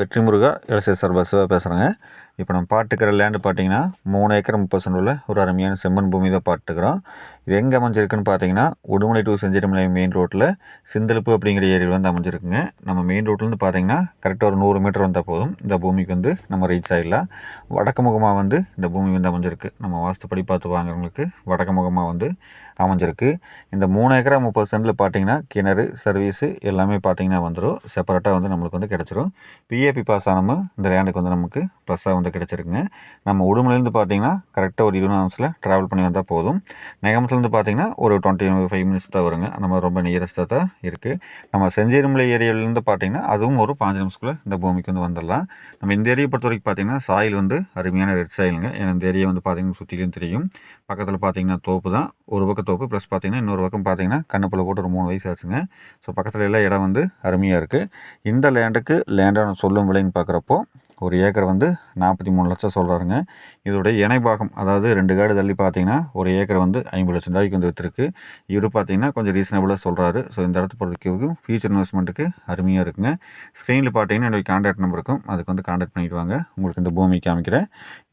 வெற்றி முருகா எல்எஸ்எஸ்ஆர் பஸ்ஸாக பேசுகிறேங்க இப்போ நம்ம பாட்டுக்கிற லேண்டு பார்த்தீங்கன்னா மூணு ஏக்கர் முப்பது சென்டில் ஒரு அருமையான செம்மண் பூமி தான் பாட்டுக்கிறோம் இது எங்கே அமைஞ்சிருக்குன்னு பார்த்தீங்கன்னா உடுமலை டு செஞ்சிடமலை மெயின் ரோட்டில் சிந்தலுப்பு அப்படிங்கிற ஏரியாவில் வந்து அமைஞ்சிருக்குங்க. நம்ம மெயின் ரோட்லேருந்து பார்த்தீங்கன்னா கரெக்டாக ஒரு நூறு மீட்டர் வந்தால் போதும். இந்த பூமிக்கு வந்து நம்ம ரீச் ஆகிடலாம் வடக்கு முகமாக வந்து இந்த பூமி வந்து அமைஞ்சிருக்கு. நம்ம வாஸ்துப்படி பார்த்து வாங்குறவங்களுக்கு வடக்கு முகமாக வந்து அமைஞ்சிருக்கு. இந்த மூணு ஏக்கரா முப்பது சென்டில் பார்த்தீங்கன்னா கிணறு சர்வீஸு எல்லாமே பார்த்தீங்கன்னா வந்துடும் செப்பரேட்டாக வந்து நம்மளுக்கு வந்து கிடச்சிரும். பிஏபி பாஸ் ஆனமும் இந்த லேண்டுக்கு வந்து நமக்கு ப்ளஸ்ஸாக வந்து கிடச்சிருக்குங்க. நம்ம உடுமலேருந்து பார்த்தீங்கன்னா கரெக்டாக ஒரு இருபது நிமிஷத்தில் ட்ராவல் பண்ணி வந்தால் போதும். நெகமத்துலேருந்து பார்த்தீங்கன்னா ஒரு டுவெண்ட்டி ஃபைவ் மினிட்ஸ் தான் வருங்க. நம்ம ரொம்ப நியரஸ்ட்டாக தான் இருக்குது நம்ம செஞ்சேரிமலை ஏரியாவிலேருந்து பார்த்தீங்கன்னா அதுவும் ஒரு பாஞ்சு நிமிஷத்துக்குள்ளே இந்த பூமிக்கு வந்து வந்துடலாம். நம்ம இந்த ஏரியை பொறுத்த வரைக்கும் பார்த்தீங்கன்னா சாயில் வந்து அருமையான ரெட் சாயிலுங்க ஏன்னா இந்த ஏரியா வந்து பார்த்தீங்கன்னா சுற்றிலும் தெரியும். பக்கத்தில் பார்த்தீங்கன்னா தோப்பு தான். ஒரு பக்கம் தோப்பு ப்ளஸ் பார்த்தீங்கன்னா இன்னொரு பக்கம் பார்த்தீங்கன்னா கண்ணப்பில் போட்டு ஒரு மூணு வயசு ஆச்சுங்க. ஸோ பக்கத்தில் எல்லாம் இடம் வந்து அருமையாக இருக்குது இந்த லேண்டுக்கு லேண்டான சொல்லும் விலைன்னு பார்க்குறப்போ ஒரு ஏக்கர் வந்து நாற்பத்தி மூணு லட்சம் சொல்கிறாருங்க இதோடைய இணை பாகம் அதாவது ரெண்டு காடு தள்ளி பார்த்தீங்கன்னா ஒரு ஏக்கர் வந்து ஐம்பது லட்சம் ரூபாய்க்கு வந்து விற்றுருக்கு இவர் பார்த்தீங்கன்னா கொஞ்சம் ரீசனபிளாக சொல்கிறாரு ஸோ இந்த இடத்த பொறுத்த ஃபியூச்சர் இன்வெஸ்ட்மெண்ட்டுக்கு அருமையாக இருக்குங்க. ஸ்க்ரீனில் பார்த்தீங்கன்னா என்னுடைய கான்டாக்ட் நம்பர் இருக்கும். அதுக்கு வந்து கான்டாக்ட் பண்ணிட்டு வாங்க. உங்களுக்கு இந்த பூமி காமிக்கிறேன்.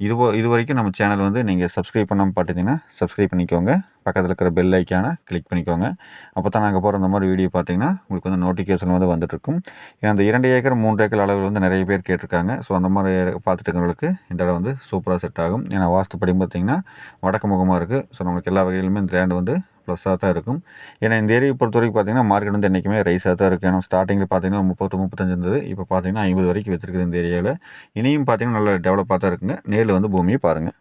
இது இது வரைக்கும் நம்ம சேனல் வந்து நீங்கள் சப்ஸ்கிரைப் பண்ணாமல் பார்த்தீங்கன்னா சப்ஸ்கிரைப் பண்ணிக்கோங்க. பக்கத்தில் இருக்கிற பெல் ஐக்கானை கிளிக் பண்ணிக்கோங்க. அப்போ தான் நாங்கள் போகிற அந்த மாதிரி வீடியோ பார்த்தீங்கன்னா உங்களுக்கு வந்து நோட்டிஃபிகேஷன் வந்து வந்துட்டுருக்கும் ஏன்னா அந்த இரண்டு ஏக்கர் மூன்று ஏக்கர் அளவில் வந்து நிறைய பேர் கேட்டிருக்காங்க. ஸோ அந்த மாதிரி பார்த்துட்டு இருக்கிறவங்களுக்கு இந்த இடம் வந்து சூப்பராக செட் ஆகும். ஏன்னா வாஸ்துப்படி பார்த்திங்கன்னா வடக்கு முகமாக இருக்குது ஸோ நம்மளுக்கு எல்லா வகையிலுமே இந்த லேண்ட் வந்து ப்ளஸ்ஸாக தான் இருக்கும். ஏன்னா இந்த ஏரியை பொறுத்த வரைக்கும் பார்த்தீங்கன்னா மார்க்கெட் வந்து என்றைக்குமே ரைஸாக தான் இருக்குது ஏன்னா ஸ்டார்டிங்கில் பார்த்தீங்கன்னா முப்பத்து முப்பத்தஞ்சு இருந்தது. இப்போ பார்த்தீங்கன்னா ஐம்பது வரைக்கும் வச்சிருக்குது இந்த ஏரியாவில் இனியும் பார்த்தீங்கன்னா நல்லா டெவலப்பாக தான் இருக்குங்க. நேரில் வந்து பூமியை பாருங்கள்